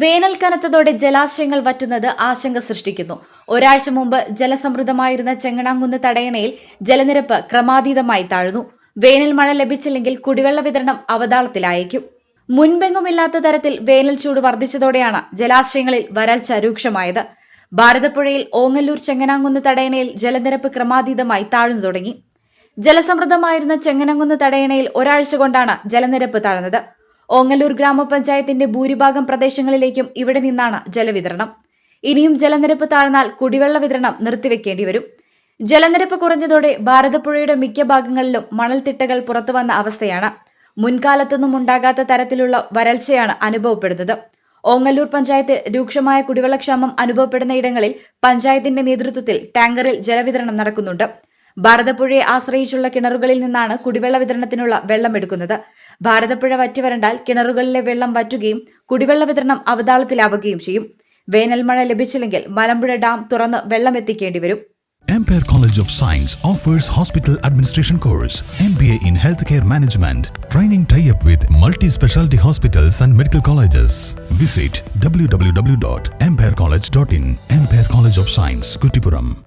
വേനൽ കനത്തതോടെ ജലാശയങ്ങൾ വറ്റുന്നത് ആശങ്ക സൃഷ്ടിക്കുന്നു. ഒരാഴ്ച മുമ്പ് ജലസമൃദ്ധമായിരുന്ന ചെങ്ങണാങ്കുന്ന് തടയണയിൽ ജലനിരപ്പ് ക്രമാതീതമായി താഴ്ന്നു. വേനൽ മഴ ലഭിച്ചില്ലെങ്കിൽ കുടിവെള്ള വിതരണം അവതാളത്തിലായേക്കും. മുൻപെങ്ങുമില്ലാത്ത തരത്തിൽ വേനൽ ചൂട് വർദ്ധിച്ചതോടെയാണ് ജലാശയങ്ങളിൽ വരൾച്ച രൂക്ഷമായത്. ഭാരതപ്പുഴയിൽ ഓങ്ങല്ലൂർ ചെങ്ങനാങ്കുന്ന് തടയണയിൽ ജലനിരപ്പ് ക്രമാതീതമായി താഴ്ന്നു തുടങ്ങി. ജലസമൃദ്ധമായിരുന്ന ചെങ്ങനങ്കുന്ന് തടയണയിൽ ഒരാഴ്ച കൊണ്ടാണ് ജലനിരപ്പ് താഴ്ന്നത്. ഓങ്ങല്ലൂർ ഗ്രാമപഞ്ചായത്തിന്റെ ഭൂരിഭാഗം പ്രദേശങ്ങളിലേക്കും ഇവിടെ നിന്നാണ് ജലവിതരണം. ഇനിയും ജലനിരപ്പ് താഴ്ന്നാൽ കുടിവെള്ള വിതരണം നിർത്തിവെക്കേണ്ടി വരും. ജലനിരപ്പ് കുറഞ്ഞതോടെ ഭാരതപ്പുഴയുടെ മിക്ക ഭാഗങ്ങളിലും മണൽത്തിട്ടകൾ പുറത്തുവന്ന അവസ്ഥയാണ്. മുൻകാലത്തൊന്നും ഉണ്ടാകാത്ത തരത്തിലുള്ള വരൾച്ചയാണ് അനുഭവപ്പെടുന്നത്. ഓങ്ങല്ലൂർ പഞ്ചായത്ത് രൂക്ഷമായ കുടിവെള്ളക്ഷാമം അനുഭവപ്പെടുന്ന ഇടങ്ങളിൽ പഞ്ചായത്തിന്റെ നേതൃത്വത്തിൽ ടാങ്കറിൽ ജലവിതരണം നടക്കുന്നുണ്ട്. ഭാരതപ്പുഴയെ ആശ്രയിച്ചുള്ള കിണറുകളിൽ നിന്നാണ് കുടിവെള്ള വിതരണത്തിനുള്ള വെള്ളം എടുക്കുന്നത് ഭാരതപ്പുഴ വറ്റിവരണ്ടാൽ കിണറുകളിലെ വെള്ളം വറ്റുകയും കുടിവെള്ള വിതരണം അവതാളത്തിലാവുകയും ചെയ്യും വേനൽ മഴ ലഭിച്ചില്ലെങ്കിൽ മലമ്പുഴ ഡാം തുറന്ന് വെള്ളം എത്തിക്കേണ്ടി വരും Empire College of Science offers hospital administration course, MBA in healthcare management, training tie-up with multi-specialty hospitals and medical colleges. Visit www.empirecollege.in. Empire College of Science, Kutipuram.